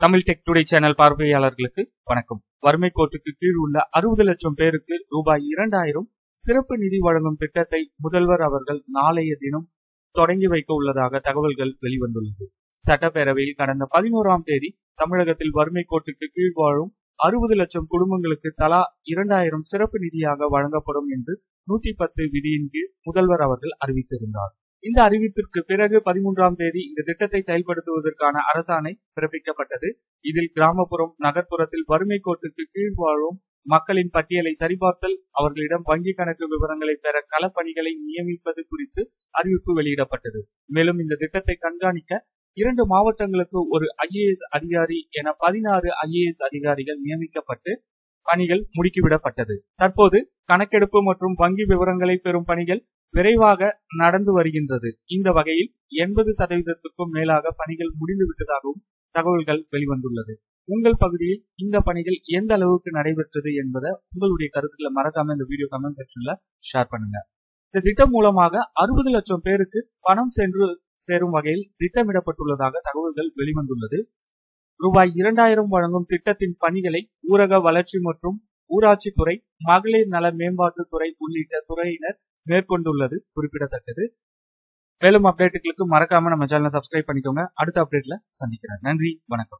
Tamil tech today channel பார்வையாளர்களுக்கு வணக்கம். வறுமை கோட்டுக்கு கீழ் உள்ள அறுபது லட்சம் பேருக்கு ரூபாய் இரண்டாயிரம் சிறப்பு நிதி வழங்கும் திட்டத்தை முதல்வர் அவர்கள் நாளைய தினம் தொடங்கி வைக்க உள்ளதாக தகவல்கள் வெளிவந்துள்ளது. சட்டப்பேரவையில் கடந்த பதினோராம் தேதி தமிழகத்தில் வறுமை கோட்டுக்கு கீழ் வாழும் அறுபது லட்சம் குடும்பங்களுக்கு தலா இரண்டாயிரம் சிறப்பு நிதியாக வழங்கப்படும் என்று நூத்தி பத்து விதியின் கீழ் முதல்வர் அவர்கள் அறிவித்திருந்தார். இந்த அறிவிப்பிற்கு பிறகு பதிமூன்றாம் தேதி இந்த திட்டத்தை செயல்படுத்துவதற்கான அரசாணை பிறப்பிக்கப்பட்டது. இதில் கிராமப்புறம் நகர்ப்புறத்தில் வறுமை கோட்டுக்கு கீழ் வாழும் மக்களின் பட்டியலை சரிபார்த்தல் அவர்களிடம் வங்கி கணக்கு விவரங்களை பெற களப்பணிகளை நியமிப்பது குறித்து அறிவிப்பு வெளியிடப்பட்டது. மேலும் இந்த திட்டத்தை கண்காணிக்க இரண்டு மாவட்டங்களுக்கு ஒரு ஐஏஎஸ் அதிகாரி என பதினாறு ஐஏஎஸ் அதிகாரிகள் நியமிக்கப்பட்டு பணிகள் முடுக்கிவிடப்பட்டது. தற்போது கணக்கெடுப்பு மற்றும் வங்கி விவரங்களை பெறும் பணிகள் விரைவாக நடந்து வருகின்றது. இந்த வகையில் எண்பது சதவீதத்துக்கும் மேலாக பணிகள் முடிந்துவிட்டதாகவும் தகவல்கள் வெளிவந்துள்ளது. உங்கள் பகுதியில் இந்த பணிகள் எந்த அளவுக்கு நடைபெற்றது என்பதை உங்களுடைய கருத்துக்களை மறக்காம இந்த வீடியோ கமெண்ட் செக்ஷன்ல ஷேர் பண்ணுங்க. இந்த திட்டம் மூலமாக அறுபது லட்சம் பேருக்கு பணம் சென்று சேரும் வகையில் திட்டமிடப்பட்டுள்ளதாக தகவல்கள் வெளிவந்துள்ளது. ரூபாய் இரண்டாயிரம் வழங்கும் திட்டத்தின் பணிகளை ஊரக வளர்ச்சி மற்றும் ஊராட்சி துறை மகளிர் நல மேம்பாட்டுத்துறை உள்ளிட்ட துறையினர் மேற்கொண்டுள்ளது குறிப்பிடத்தக்கது. மேலும் அப்டேட்டுகளுக்கு மறக்காம நம்ம சேனலை சப்ஸ்கிரைப் பண்ணிக்கோங்க. அடுத்த அப்டேட்ல சந்திக்கிறேன். நன்றி. வணக்கம்.